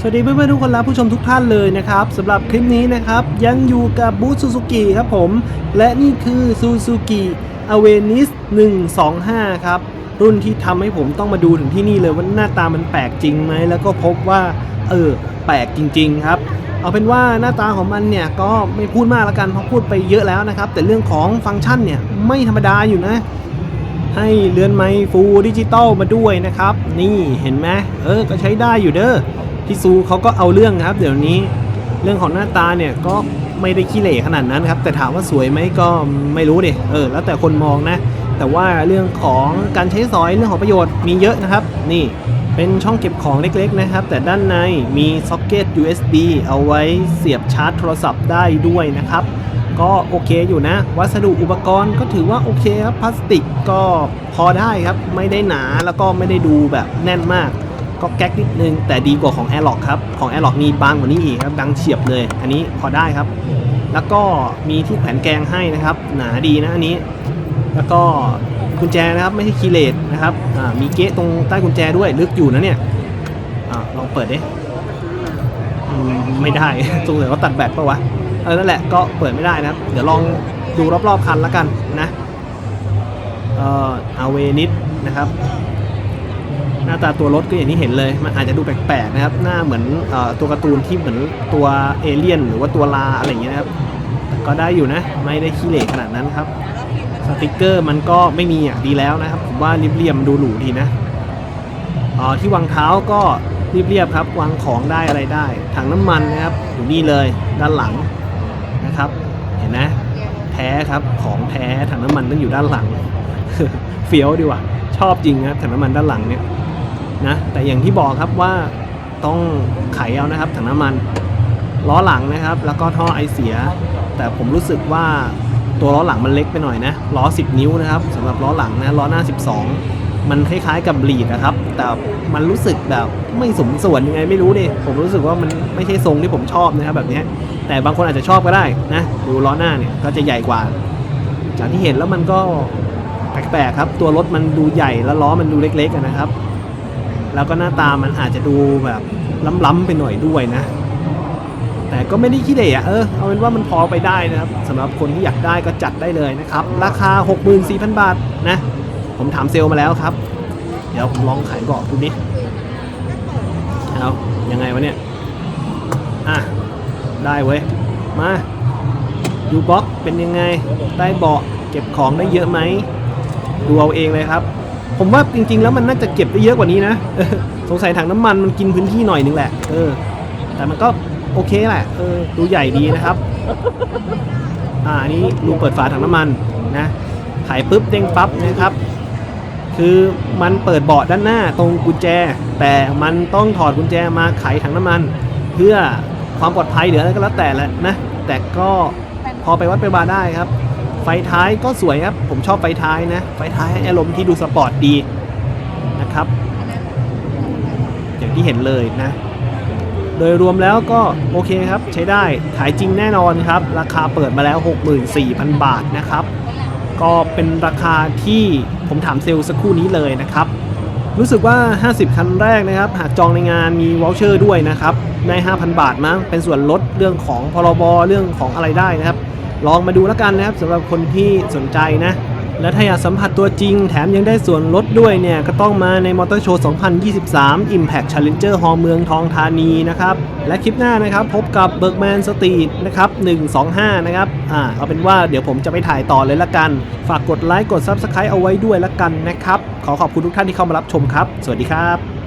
สวัสดีเพื่อนๆทุกคนและผู้ชมทุกท่านเลยนะครับสำหรับคลิปนี้นะครับ ยังอยู่กับบูธซูซูกิครับผม และนี่คือซูซูกิอเวนิส125 ครับ รุ่นที่ทำให้ผมต้องมาดูถึงที่นี่เลยว่าหน้าตามันแปลกจริงไหม แล้วก็พบว่า เออ แปลกจริง ๆ ครับ เอาเป็นว่าหน้าตาของมันเนี่ย ก็ไม่พูดมากละกันเพราะพูดไปเยอะแล้วนะครับ แต่เรื่องของฟังก์ชันเนี่ย ไม่ธรรมดาอยู่นะให้เรือนไม้ฟูดิจิตอลมาด้วยนะครับ นี่เห็นไหมเออก็ใช้ได้อยู่เด้อ พี่ซูเขาก็เอาเรื่องครับ เดี๋ยวนี้เรื่องของหน้าตาเนี่ยก็ไม่ได้ขี้เหร่ขนาดนั้นครับ แต่ถามว่าสวยไหมก็ไม่รู้ดิเออ แล้วแต่คนมองนะ แต่ว่าเรื่องของการใช้สอยเรื่องของประโยชน์มีเยอะนะครับ นี่เป็นช่องเก็บของเล็กๆนะครับ แต่ด้านในมีซ็อกเก็ต USB เอาไว้เสียบชาร์จโทรศัพท์ได้ด้วยนะครับ ก็โอเคอยู่นะ วัสดุอุปกรณ์ก็ถือว่าโอเคครับพลาสติกก็พอได้ครับ ไม่ได้หนาแล้วก็ไม่ได้ดูแบบแน่นมาก ก็แก๊กนิดนึง แต่ดีกว่าของ a i r l o c k ครับของ a i r l o c k นี่บางกว่านี้อีกครับดังเฉียบเลย อันนี้พอได้ครับ แล้วก็มีที่แขวนแกงให้นะครับ หนาดีนะอันนี้ แล้วก็กุญแจนะครับไม่ใช่คีเลสนะครับมีเก๊ะตรงใต้กุญแจด้วยลึกอยู่นะเนี่ยอลองเปิดดิไม่ได้ตรงไหนว่าตัดแบตปะวะเออนั่นแหละก็เปิดไม่ได้นะครับ เดี๋ยวลองดูรอบๆคันแล้วกันนะเออเอาเวนิดนะครับ หน้าตาตัวรถก็อย่างที่เห็นเลย มันอาจจะดูแปลกๆนะครับ หน้าเหมือนอตัวการ์ตูนที่เหมือนตัวเอเลี่ยน หรือว่าตัวลาอะไรอย่างเงี้ยนะครับ ก็ได้อยู่นะ ไม่ได้ขี้เหร่ขนาดนั้นครับ สติกเกอร์มันก็ไม่มีอะดีแล้วนะครับ ผมว่าเรียบๆดูหรูดีนะออที่วางเท้าก็เรียบๆครับ วางของได้อะไรได้ ถังน้ำมันนะครับ อยู่นี่เลยด้านหลังนะครับ เห็นนะ แท้ครับของแท้ถังน้ำมันต้องอยู่ด้านหลัง เฟี้ยวดีว่ะชอบจริงนะถังน้ำมันด้านหลังเนี่ย นะแต่อย่างที่บอกครับว่าต้องไขเอานะครับถังน้ำมันล้อหลังนะครับ แล้วก็ท่อไอเสีย แต่ผมรู้สึกว่าตัวล้อหลังมันเล็กไปหน่อยนะล้อ 10 นิ้วนะครับสำหรับล้อหลังนะล้อหน้า 12 มันคล้ายๆกับบลีดนะครับ แต่มันรู้สึกแบบไม่สมส่วนยังไงไม่รู้ดิผมรู้สึกว่ามันไม่ใช่ทรงที่ผมชอบนะครับแบบนี้แต่บางคนอาจจะชอบก็ได้นะดูล้อหน้าเนี่ยก็จะใหญ่กว่าจากที่เห็นแล้วมันก็แปลกๆครับ ตัวรถมันดูใหญ่แล้วล้อมันดูเล็กๆนะครับ แล้วก็หน้าตามันอาจจะดูแบบล้ำๆไปหน่อยด้วยนะ แต่ก็ไม่ได้ขี้เหร่อะเออเอาเป็นว่ามันพอไปได้นะครับสำหรับคนที่อยากได้ก็จัดได้เลยนะครับ ราคา 64,000 บาทนะ ผมถามเซลล์มาแล้วครับ เดี๋ยวผมลองขายเบาะดูนิเอายังไงวะเนี่ย อะ ได้เว้ย มาดูบล็อกเป็นยังไง ได้เบาะเก็บของได้เยอะไหมดูเอาเองเลยครับ ผมว่าจริง ๆ แล้วมันน่าจะเก็บได้เยอะกว่านี้นะสงสัยถังน้ำมันมันกินพื้นที่หน่อยนึงแหละเออแต่มันก็โอเคแหละเออดูใหญ่ดีนะครับ อ่าอันนี้รูเปิดฝาถังน้ำมันนะไขปุ๊บเด้งปั๊บนะครับ คือมันเปิดเบาะด้านหน้าตรงกุญแจ แต่มันต้องถอดกุญแจมาไขถังน้ำมัน เพื่อความปลอดภัยหรืออะไรก็แล้วแต่แหละนะแต่ก็พอไปวัดไปวาได้ครับ ฟท้ายก็สวยครับ ผมชอบไฟท้ายนะ ไฟท้ายให้อารมณ์ที่ดูสปอร์ตดีนะครับ อย่างที่เห็นเลยนะ โดยรวมแล้วก็โอเคครับใช้ได้ ขายจริงแน่นอนครับ ราคาเปิดมาแล้ว 64,000 บาทนะครับ ก็เป็นราคาที่ผมถามเซลล์สักครู่นี้เลยนะครับ รู้สึกว่า 50 คันแรกนะครับ หากจองในงานมีวอลเชอร์ด้วยนะครับ ได้ 5,000 บาทมั้งเป็นส่วนลดเรื่องของพรบเรื่องของอะไรได้นะครับ ลองมาดูแล้วกันนะครับสำหรับคนที่สนใจนะ และถ้าอยากสัมผัสตัวจริง แถมยังได้ส่วนลดด้วยเนี่ย ก็ต้องมาในมอเตอร์โชว์ 2023 Impact Challenger ฮอเมืองทองธานีนะครับ และคลิปหน้านะครับ พบกับเบิร์กแมนสตรีทนะครับ 125 นะครับอ่าเอาเป็นว่าเดี๋ยวผมจะไปถ่ายต่อเลยละกัน ฝากกดไลค์กด Subscribe เอาไว้ด้วยละกันนะครับ ขอขอบคุณทุกท่านที่เข้ามารับชมครับ สวัสดีครับ